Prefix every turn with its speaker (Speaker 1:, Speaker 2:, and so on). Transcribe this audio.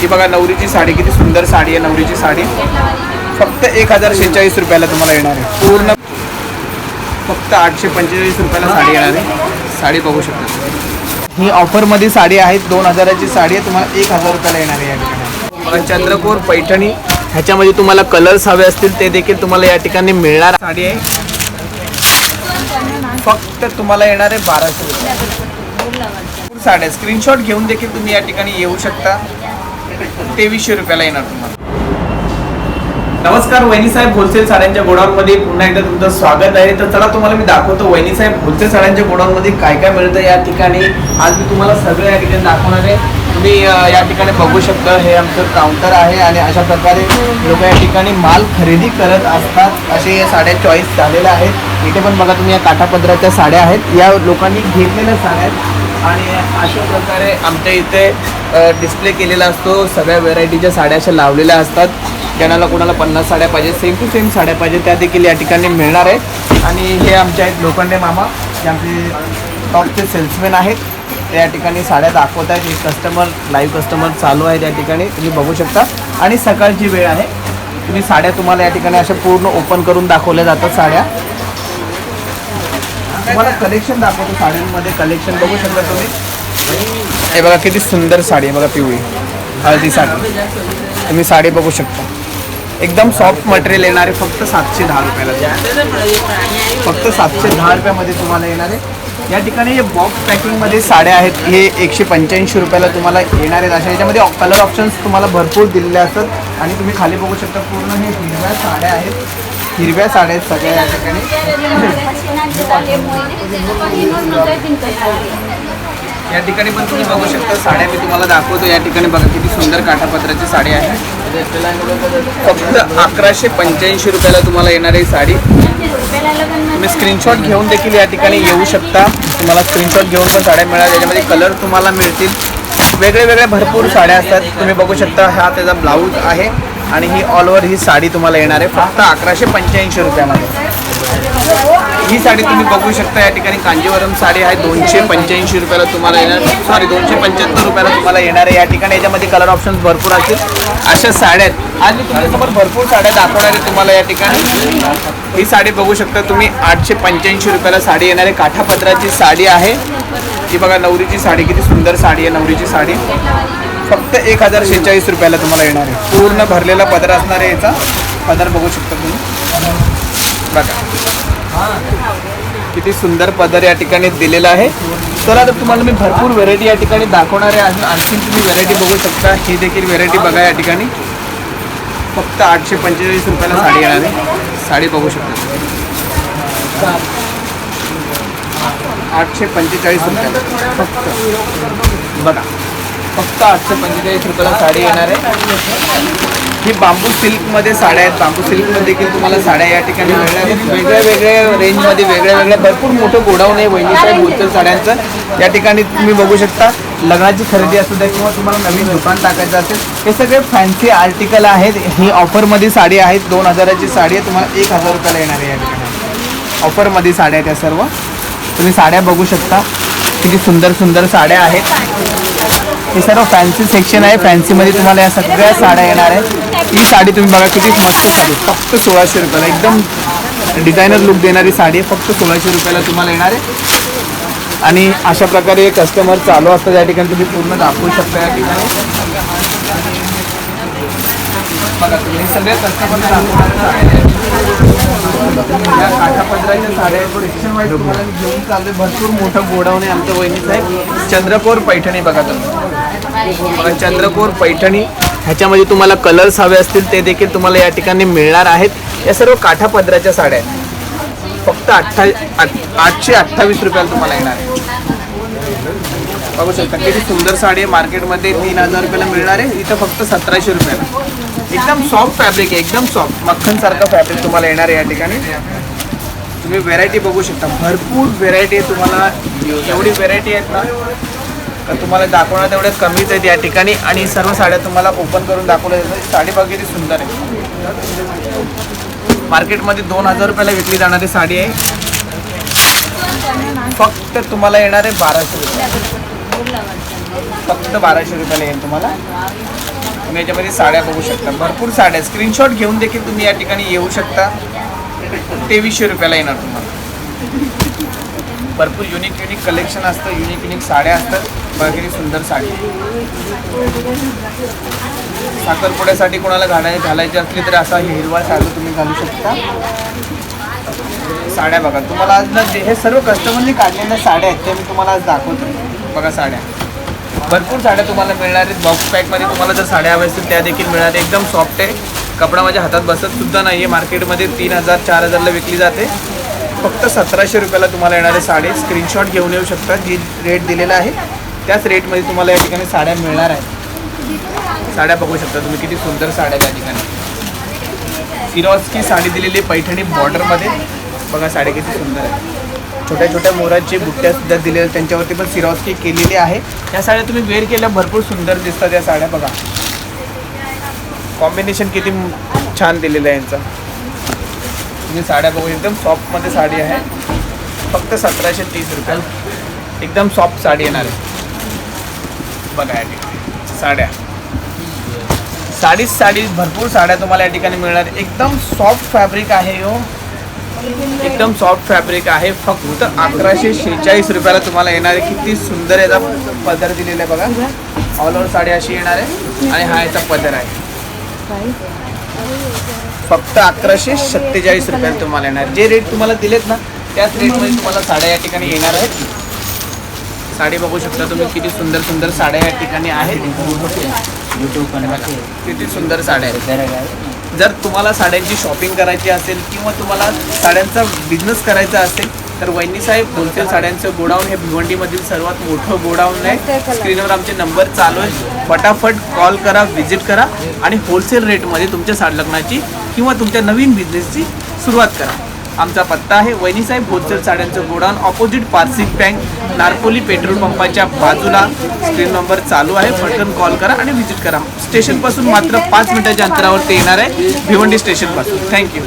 Speaker 1: ही बघा नवरीची साडी किती सुंदर साडी आहे नवरीची साडी. फक्त एक हजार शेहेचाळीस रुपयाला तुम्हाला येणार आहे. पूर्ण फक्त आठशे पंचेचाळीस रुपयाला साडी येणार आहे. साडी बघू शकता ही ऑफरमध्ये साडी आहे दोन हजाराची साडी आहे तुम्हाला एक हजार रुपयाला येणार आहे या ठिकाणी. बघा, पैठणी ह्याच्यामध्ये तुम्हाला कलर्स हवे असतील ते देखील तुम्हाला या ठिकाणी मिळणार. साडी आहे. फक्त तुम्हाला येणार आहे बाराशे रुपये. साड्या. स्क्रीनशॉट घेऊन देखील तुम्ही या ठिकाणी येऊ शकता. तेवीसशे रुपयाला येणार तुम्हाला. नमस्कार वहिनी साहेब होलसेल साड्यांच्या गोडाऊनमध्ये पुन्हा एकदा तुमचं स्वागत आहे. तर चला तुम्हाला मी दाखवतो वहिनी साहेब होलसेल साड्यांच्या गोडाऊनमध्ये काय काय मिळतं या ठिकाणी. आज मी तुम्हाला सगळं या ठिकाणी दाखवणार आहे. तुम्ही या ठिकाणी बघू शकता हे आमचं काउंटर आहे आणि अशा प्रकारे लोक या ठिकाणी माल खरेदी करत असतात. असे या साड्या चॉईस झालेल्या आहेत. इथे पण बघा तुम्ही या काठापदराच्या साड्या आहेत. या लोकांनी घेतलेल्या साड्या आहेत. आणि अशा प्रकारे आमच्या इथे डिस्प्ले केलेला असतो. सगळ्या व्हेरायटीच्या साड्या अशा लावलेल्या असतात. ज्यांना कोणाला पन्नास साड्या पाहिजे सेम टू सेम साड्या पाहिजे त्या देखील या ठिकाणी मिळणार आहे आणि हे आमच्या आहेत लोखंडे मामा जे आमचे टॉपचे सेल्समॅन आहेत. त्या ठिकाणी साड्या दाखवत आहेत. एक कस्टमर लाईव्ह कस्टमर चालू आहे त्या ठिकाणी. तुम्ही बघू शकता. आणि सकाळची वेळ आहे. तुम्ही साड्या तुम्हाला या ठिकाणी अशा पूर्ण ओपन करून दाखवल्या जातात साड्या. तुम्हाला कलेक्शन दाखवतो साड्यांमध्ये. कलेक्शन बघू शकता तुम्ही. हे बघा किती सुंदर साडी आहे बघा पिवळी हळदी साडी. तुम्ही साडी बघू शकता. एकदम सॉफ्ट मटेरियल येणार आहे फक्त सातशे दहा रुपयाला. फक्त सातशे दहा रुपयामध्ये तुम्हाला येणार आहे. या ठिकाणी जे बॉक्स पॅकिंगमध्ये साड्या आहेत हे एकशे पंच्याऐंशी रुपयाला तुम्हाला येणार आहेत. अशा याच्यामध्ये कलर ऑप्शन्स तुम्हाला भरपूर दिलेले असतात. आणि तुम्ही खाली बघू शकता पूर्ण हे हिरव्या साड्या आहेत. हिरव्या साड्या आहेत सगळ्या या ठिकाणी. या ठिकाणी पण तुम्ही बघू शकता साड्या मी तुम्हाला दाखवतो. या ठिकाणी बघा किती सुंदर काठापत्राची साडी आहे. फक्त अकराशे पंच्याऐंशी रुपयाला तुम्हाला येणार आहे साडी. तुम्ही स्क्रीनशॉट घेऊन देखील या ठिकाणी येऊ शकता. तुम्हाला स्क्रीनशॉट घेऊन पण साड्या मिळाल्या. त्याच्यामध्ये कलर तुम्हाला मिळतील. वेगळे वेगळे भरपूर साड्या असतात. तुम्ही बघू शकता हा त्याचा ब्लाऊज आहे. आणि ही ऑल ओव्हर ही साडी तुम्हाला येणार आहे. फक्त अकराशे पंच्याऐंशी रुपयामध्ये. ही साडी तुम्ही बघू शकता या ठिकाणी कांजीवरम साडी आहे. दोनशे पंच्याऐंशी रुपयाला तुम्हाला येणार. सॉरी दोनशे पंच्याहत्तर रुपयाला तुम्हाला येणार आहे. या ठिकाणी याच्यामध्ये कलर ऑप्शन्स भरपूर असतील. अशा साड्या आहेत. आज मी तुमच्यासमोर भरपूर साड्या दाखवणार आहे तुम्हाला या ठिकाणी. ही साडी बघू शकता तुम्ही. आठशे पंच्याऐंशी रुपयाला साडी येणार आहे. काठापत्राची साडी आहे. ही बघा नवरीची साडी किती सुंदर साडी आहे नवरीची साडी. फक्त एक हजार शेहेचाळीस रुपयाला तुम्हाला येणार आहे. पूर्ण भरलेला पदर असणार आहे याचा. पदर बघू शकता तुम्ही. बघा. किती सुंदर पदर या ठिकाणी दिलेला आहे. तर आता तुम्हाला मी भरपूर व्हेरायटी या ठिकाणी दाखवणार आहे. अजून आणखी तुम्ही व्हेरायटी बघू शकता. ही देखील व्हेरायटी बघा या ठिकाणी. फक्त आठशे पंचेचाळीस रुपयाला साडी येणार आहे. साडी बघू शकता आठशे पंचेचाळीस रुपयाला. फक्त. बघा. फक्त आठशे पंचेचाळीस रुपयाला साडी येणार आहे. ही बांबू सिल्कमध्ये साड्या आहेत. बांबू सिल्कमध्ये देखील तुम्हाला साड्या या ठिकाणी मिळणार आहेत. वेगळ्या वेगळ्या रेंजमध्ये वेगळ्या वेगळ्या भरपूर मोठं गोडाऊन आहे वहिनीसाहेब होलसेल साड्यांचं. या ठिकाणी तुम्ही बघू शकता लग्नाची खरेदी असू द्या किंवा तुम्हाला नवीन दुकान टाकायचं असेल हे सगळे फॅन्सी आर्टिकल आहेत. ही ऑफरमध्ये साडी आहेत. दोन हजाराची साडी आहे. तुम्हाला एक हजार रुपयाला येणार आहे या ठिकाणी. ऑफरमध्ये साड्या आहेत या सर्व. तुम्ही साड्या बघू शकता. किती सुंदर सुंदर साड्या आहेत. हे सर्व फॅन्सी सेक्शन आहे. फॅन्सीमध्ये तुम्हाला या सगळ्या साड्या येणार आहेत. ही साडी तुम्ही बघा किती मस्त साडी फक्त सोळाशे रुपयाला एकदम डिझायनर लुक देणारी साडी आहे. फक्त सोळाशे रुपयाला तुम्हाला येणार आहे. आणि अशा प्रकारे कस्टमर चालू असतात. या ठिकाणी तुम्ही पूर्ण दाखवू शकता या ठिकाणी. बघा तुम्ही सगळे कस्टमर या साड्या वाईज तुम्हाला घेऊन चाललोय. भरपूर मोठं गोडाऊन आहे आमचं वहिनी साहेब चंद्रपूर पैठणी बघा तुम्ही. चंद्रपूर पैठणी ह्याच्यामध्ये तुम्हाला कलर्स हवे असतील ते देखील तुम्हाला या ठिकाणी मिळणार आहेत. या सर्व काठापदराच्या साड्या आहेत. फक्त अठ्ठा आठ- आठशे अठ्ठावीस रुपयाला तुम्हाला येणार आहे बघू शकता किती सुंदर साडी आहे. मार्केटमध्ये तीन हजार रुपयाला मिळणार आहे. इथं फक्त सतराशे रुपयाला. एकदम सॉफ्ट फॅब्रिक आहे एकदम सॉफ्ट मक्खन सारखं फॅब्रिक तुम्हाला येणार आहे या ठिकाणी. तुम्ही व्हेरायटी बघू शकता. भरपूर व्हेरायटी आहे तुम्हाला. एवढी व्हेरायटी आहेत ना. तर तुम्हाला दाखवण्यात तेवढ्या कमीच आहेत या ठिकाणी आणि सर्व साड्या तुम्हाला ओपन करून दाखवल्या जातात. साडी बघा किती सुंदर आहे. मार्केटमध्ये दोन हजार रुपयाला विकली जाणारी साडी आहे. फक्त तुम्हाला येणार आहे बाराशे रुपये. फक्त बाराशे रुपयाला येईल तुम्हाला. तुम्ही याच्यामध्ये साड्या बघू शकता. भरपूर साड्या स्क्रीनशॉट घेऊन देखील तुम्ही या ठिकाणी येऊ शकता. तेवीसशे रुपयाला येणार तुम्हाला. भरपूर युनिक युनिक कलेक्शन असतं युनिक युनिक साड्या असतात. बघा सुंदर साडी. साखरपुड्यासाठी कोणाला घालाय घालायची असली तर असा हिरवा साडी तुम्ही घालू शकता. साड्या बघा तुम्हाला आज ना जे- हे सर्व कस्टमरनी काढलेल्या साड्या आहेत ते मी तुम्हाला आज दाखवतो बघा साड्या. भरपूर साड्या तुम्हाला मिळणार आहेत. बॉक्स पॅकमध्ये तुम्हाला जर साड्या हव्या असतील त्या देखील मिळणार एकदम सॉफ्ट आहे. कपडा माझ्या हातात बसत सुद्धा नाही आहे मार्केटमध्ये तीन हजार चार हजारला विकली जाते. फक्त सतराशे रुपयाला तुम्हाला येणारे साडी. स्क्रीनशॉट घेऊन येऊ शकता जी रेट दिलेला आहे. त्याच रेटमध्ये तुम्हाला या ठिकाणी साड्या मिळणार आहेत. साड्या बघू शकता तुम्ही किती सुंदर साड्या त्या या ठिकाणी. सिरॉसची साडी दिलेली आहे पैठणी बॉर्डरमध्ये बघा साडी किती सुंदर आहे छोट्या छोट्या मोराची बुट्ट्या सुद्धा दिलेल्या त्यांच्यावरती पण सिरॉस्की केलेली आहे. या साड्या तुम्ही वेअर केल्या भरपूर सुंदर दिसतात या साड्या बघा. कॉम्बिनेशन किती छान दिलेलं आहे यांचं. तुम्ही साड्या बघू एकदम सॉफ्टमध्ये साडी आहे. फक्त सतराशे तीस रुपये. एकदम सॉफ्ट साडी येणार आहे. बघा या ठिकाणी. साड्या. साडीच साडी भरपूर साड्या तुम्हाला या ठिकाणी मिळणार. एकदम सॉफ्ट फॅब्रिक आहे हो. एकदम सॉफ्ट फॅब्रिक आहे. फक्त अकराशे शेहेचाळीस रुपयाला तुम्हाला येणार आहे. किती सुंदर याचा पदर दिलेला आहे बघा. ऑल ओव्हर साडी अशी येणार आहे. आणि हा याचा पदर आहे. फक्त अकराशे सत्तेचाळीस रुपयाला तुम्हाला येणार. जे रेट तुम्हाला दिलेत ना त्याच रेटमध्ये तुम्हाला साड्या या ठिकाणी येणार आहेत. साडी बघू शकता तुम्ही किती सुंदर सुंदर साड्या या ठिकाणी आहेत. किती सुंदर साड्या आहेत. जर तुम्हाला साड्यांची शॉपिंग करायची असेल किंवा तुम्हाला साड्यांचा बिझनेस करायचा असेल तर वैनी साहेब होलसेल साड्यांचं गोडाऊन हे भिवंडीमधील सर्वात मोठं गोडाऊन आहे. स्क्रीनवर आमचे नंबर चालू आहे फटाफट कॉल करा व्हिजिट करा आणि होलसेल रेटमध्ये तुमच्या साड लग्नाची किंवा तुमच्या नवीन बिझनेसची सुरुवात करा. आमचा पत्ता आहे वैनीसाहेब होलसेल साड्यांचं godown opposite Parsik bank Narpoli petrol पंपाच्या बाजूला. स्क्रीन नंबर चालू आहे. पटकन कॉल करा आणि व्हिजिट करा. स्टेशनपासून मात्र पाच मिनिटाच्या अंतरावर ते येणार आहे. भिवंडी स्टेशनपासून थँक्यू